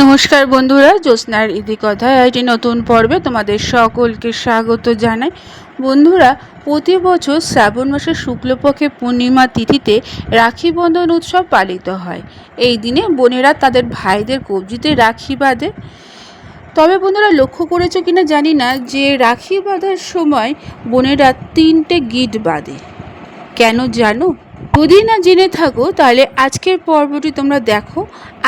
নমস্কার বন্ধুরা, জ্যোৎস্নার ইতি কথায় একটি নতুন পর্বে তোমাদের সকলকে স্বাগত জানাই। বন্ধুরা, প্রতি বছর শ্রাবণ মাসের শুক্লপক্ষে পূর্ণিমা তিথিতে রাখি বন্ধন উৎসব পালিত হয়। এই দিনে বোনেরা তাদের ভাইদের কবজিতে রাখি বাঁধে। তবে বন্ধুরা, লক্ষ্য করেছ কিনা জানি না যে রাখি বাঁধার সময় বোনেরা তিনটে গিট বাঁধে। কেন জানো? যদি না জেনে থাকো, তাহলে আজকের পর্বটি তোমরা দেখো।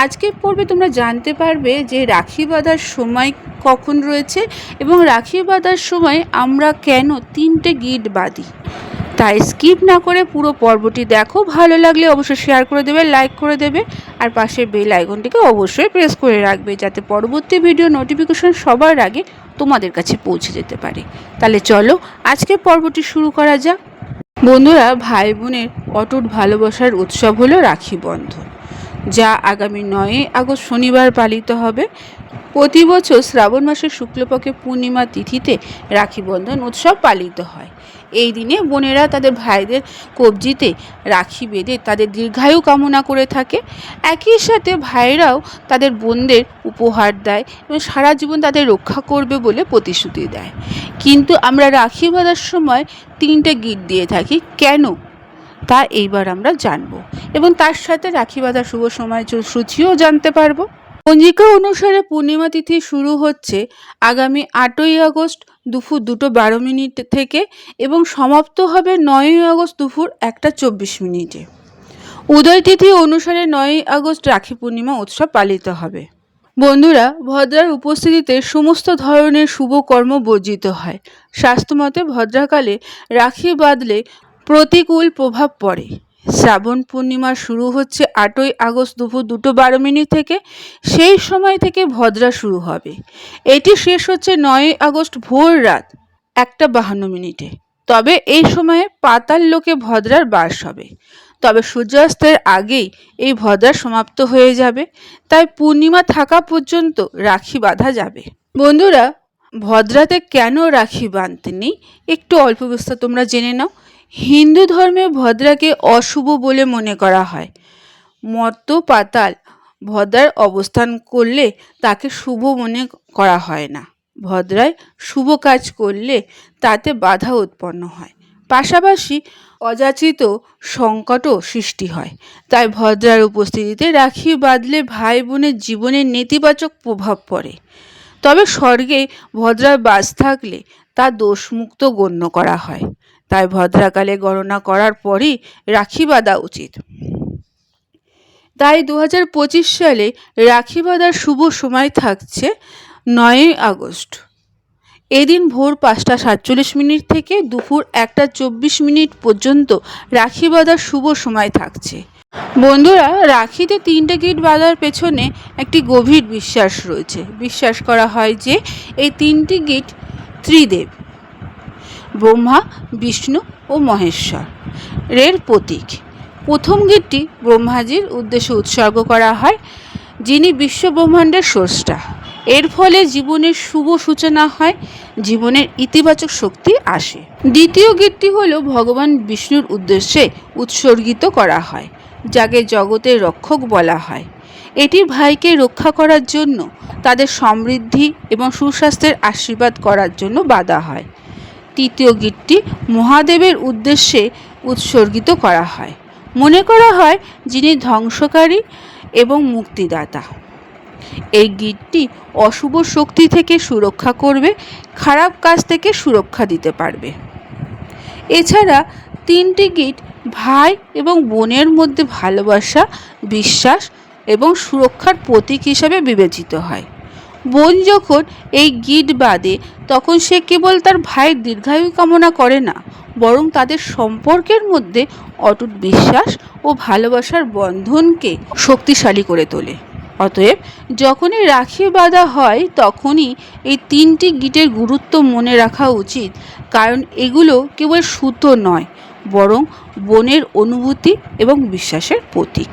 আজকের পর্বে তোমরা জানতে পারবে যে রাখি বাঁধার সময় কখন রয়েছে এবং রাখি বাঁধার সময় আমরা কেন তিনটে গিট বাঁধি। তাই স্কিপ না করে পুরো পর্বটি দেখো। ভালো লাগলে অবশ্যই শেয়ার করে দেবে লাইক করে দেবে, আর পাশের বেল আইকনটিকে অবশ্যই প্রেস করে রাখবে যাতে পরবর্তী ভিডিও নোটিফিকেশন সবার আগে তোমাদের কাছে পৌঁছে যেতে পারে। তাহলে চলো, আজকের পর্বটি শুরু করা যাক। বন্ধুরা ভাই বোনের অটুট ভালোবাসার উৎসব হলো রাখি বন্ধন, যা আগামী নয়ই আগস্ট শনিবার পালিত হবে। প্রতি বছর শ্রাবণ মাসের শুক্লপক্ষে পূর্ণিমা তিথিতে রাখি বন্ধন উৎসব পালিত হয়। এই দিনে বোনেরা তাদের ভাইদের কবজিতে রাখি বেঁধে তাদের দীর্ঘায়ু কামনা করে থাকে। একই সাথে ভাইরাও তাদের বোনদের উপহার দেয় এবং সারা জীবন তাদের রক্ষা করবে বলে প্রতিশ্রুতি দেয়। কিন্তু আমরা রাখি বাঁধার সময় তিনটে গিট দিয়ে থাকি। কেন? তা এইবার আমরা জানব। এবং তার সাথে রাখি বাঁধার শুভ সময় সূচিও জানতে পারব। পঞ্জিকা অনুসারে পূর্ণিমা তিথি শুরু হচ্ছে আগামী আটই আগস্ট দুপুর দুটো বারো মিনিট থেকে এবং সমাপ্ত হবে নয়ই আগস্ট দুপুর একটা চব্বিশ মিনিটে। উদয় তিথি অনুসারে নয়ই আগস্ট রাখি পূর্ণিমা উৎসব পালিত হবে। বন্ধুরা, ভদ্রার উপস্থিতিতে সমস্ত ধরনের শুভ কর্ম বর্জিত হয়। স্বাস্থ্যমতে ভদ্রাকালে রাখি বাঁধলে প্রতিকূল প্রভাব পড়ে। শ্রাবণ পূর্ণিমা শুরু হচ্ছে আটই আগস্ট দুপুর দুটো বারো মিনিট থেকে। সেই সময় থেকে ভদ্রা শুরু হবে। এটি শেষ হচ্ছে নয়ই আগস্ট ভোর রাত একটা বাহান্ন মিনিটে। তবে এই সময়ে পাতাল লোকে ভদ্রার বাস হবে। তবে সূর্যাস্তের আগেই এই ভদ্রা সমাপ্ত হয়ে যাবে। তাই পূর্ণিমা থাকা পর্যন্ত রাখি বাঁধা যাবে। বন্ধুরা, ভদ্রাতে কেন রাখি বাঁধতে নেই একটু অল্প বিস্তার তোমরা জেনে নাও। হিন্দু ধর্মে ভদ্রাকে অশুভ বলে মনে করা হয়। মর্ত পাতাল ভদ্রার অবস্থান করলে তাকে শুভ মনে করা হয় না। ভদ্রায় শুভ কাজ করলে তাতে বাধা উৎপন্ন হয়। পাশাপাশি অযাচিত সংকটও সৃষ্টি হয়। তাই ভদ্রার উপস্থিতিতে রাখি বাঁধলে ভাই বোনের জীবনে নেতিবাচক প্রভাব পড়ে। তবে স্বর্গে ভদ্রার বাস থাকলে তা দোষমুক্ত গণ্য করা হয়। তাই ভদ্রাকালে গণনা করার পরই রাখি বাঁধা উচিত। তাই দু হাজার পঁচিশ সালে রাখি বাঁধার শুভ সময় থাকছে নয়ই আগস্ট। এদিন ভোর পাঁচটা সাতচল্লিশ মিনিট থেকে দুপুর একটা চব্বিশ মিনিট পর্যন্ত রাখি বাঁধার শুভ সময় থাকছে। বন্ধুরা, রাখিতে তিনটে গিট বাঁধার পেছনে একটি গভীর বিশ্বাস রয়েছে। বিশ্বাস করা হয় যে এই তিনটি গিট ত্রিদেব। ব্রহ্মা, বিষ্ণু ও মহেশ্বর। এর প্রতীক। প্রথম গীতটি ব্রহ্মাজির উদ্দেশ্যে উৎসর্গ করা হয়, যিনি বিশ্বব্রহ্মাণ্ডের স্রষ্টা। এর ফলে জীবনের শুভ সূচনা হয়, জীবনের ইতিবাচক শক্তি আসে। দ্বিতীয় গীতটি হল ভগবান বিষ্ণুর উদ্দেশ্যে উৎসর্গিত করা হয়, যাকে জগতের রক্ষক বলা হয়। এটি ভাইকে রক্ষা করার জন্য, তাদের সমৃদ্ধি এবং সুস্বাস্থ্যের আশীর্বাদ করার জন্য বাধা হয়। তৃতীয় গীতটি মহাদেবের উদ্দেশ্যে উৎসর্গিত করা হয়। মনে করা হয় যিনি ধ্বংসকারী এবং মুক্তিদাতা। এই গীতটি অশুভ শক্তি থেকে সুরক্ষা করবে, খারাপ কাজ থেকে সুরক্ষা দিতে পারবে। এছাড়া তিনটি গীত ভাই এবং বোনের মধ্যে ভালোবাসা, বিশ্বাস এবং সুরক্ষার প্রতীক হিসাবে বিবেচিত হয়। বোন যখন এই গিট বাঁধে, তখন সে কেবল তার ভাইয়ের দীর্ঘায়ু কামনা করে না, বরং তাদের সম্পর্কের মধ্যে অটুট বিশ্বাস ও ভালোবাসার বন্ধনকে শক্তিশালী করে তোলে। অতএব যখনই রাখি বাঁধা হয়, তখনই এই তিনটি গিটের গুরুত্ব মনে রাখা উচিত, কারণ এগুলো কেবল সুতো নয়, বরং বনের অনুভূতি এবং বিশ্বাসের প্রতীক।